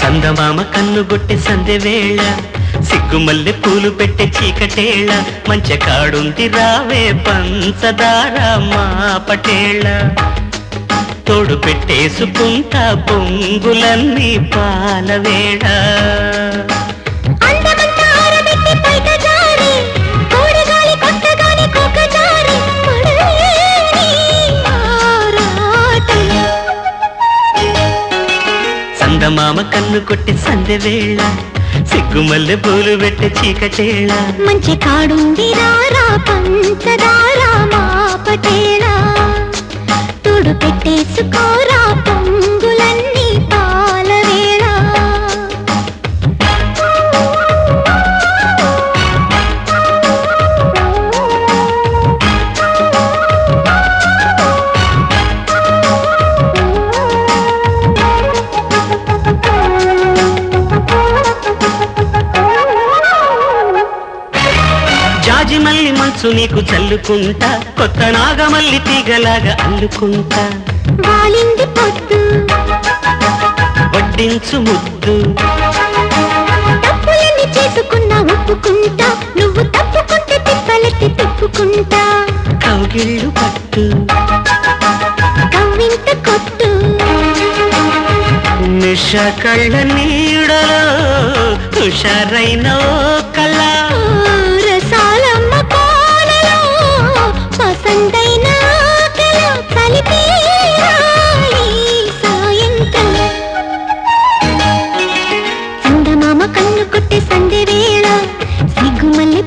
చందమామ కన్నుగొట్టె సంధ్య వేళ సిగ్గుమల్లె పూలు పెట్టే చీకటేళ మంచె కాడుంది రావే పంచదార మా పటేళ తోడు పెట్టేసుకుంటా పొంగులన్నీ పాలవేళ అందమంతా చందమామ కన్ను కొట్టి సందె వేళ. సిగ్గుమల్లె పూలు పెట్టే చీకటేళ. మంచి కాడుంది రారా పంచదారా మా పటేళ. తుడు పెట్టేసుకో జాజి మల్లి మంచు నీకు చల్లుకుంటా కొత్త నాగమల్లి తీగలాగా అల్లుకుంటా. వాలింది పొద్దు వడ్డించు ముద్దు. తప్పులన్నీ చేసుకున్నా ఒప్పుకుంటా నువ్వు తప్పుకుంటే తిప్పలెత్తి తిప్పుకుంటా. కౌగిళ్ళు పట్టు. కవ్వింత కొట్టు. నిష కళ్ళ నీడలో హుషారైన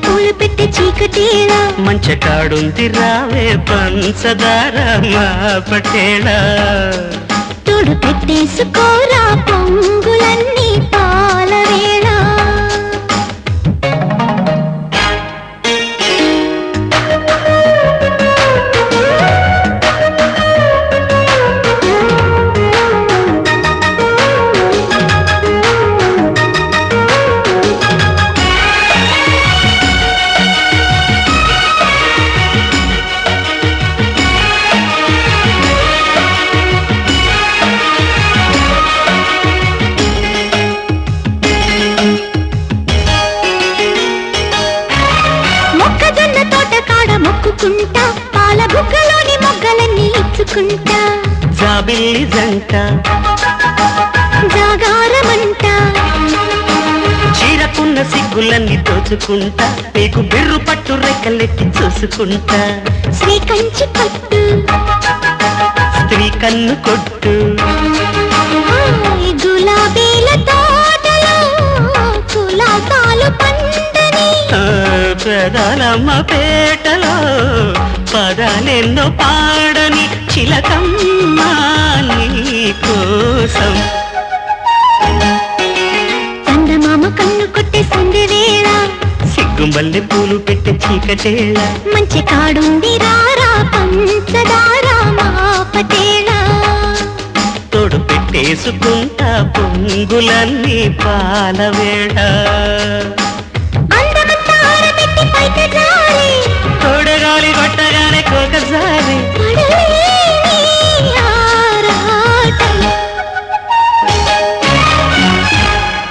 పూలు పెట్టే చీకటేళ మంచ కాడుంది రావే పంచదార మా పటేళ తోడు పెట్టేసుకోరా జంట జాగారమంటా. చీరకున్న సిగ్గులన్నీ దోచుకుంటా నీకు బిర్రు పట్టు రెక్కలెట్టి చూసుకుంటా. శ్రీ కంచి పట్టు. స్త్రీ కన్ను కొట్టు. గులాబీల తోటలో పెదాలమ్మ పేటలో పదాలెన్నో పాడని చిలకమ్మ. కోసం చందమామ కన్ను కొట్టే సంధి వేళ. సిగ్గుమల్లె పూలు పెట్టే చీకటేళ. మంచి కాడుంది రారా పంచదారా మా పటేళ. తోడు పెట్టేసుకుంటా పొంగులన్నీ పాలవేళ.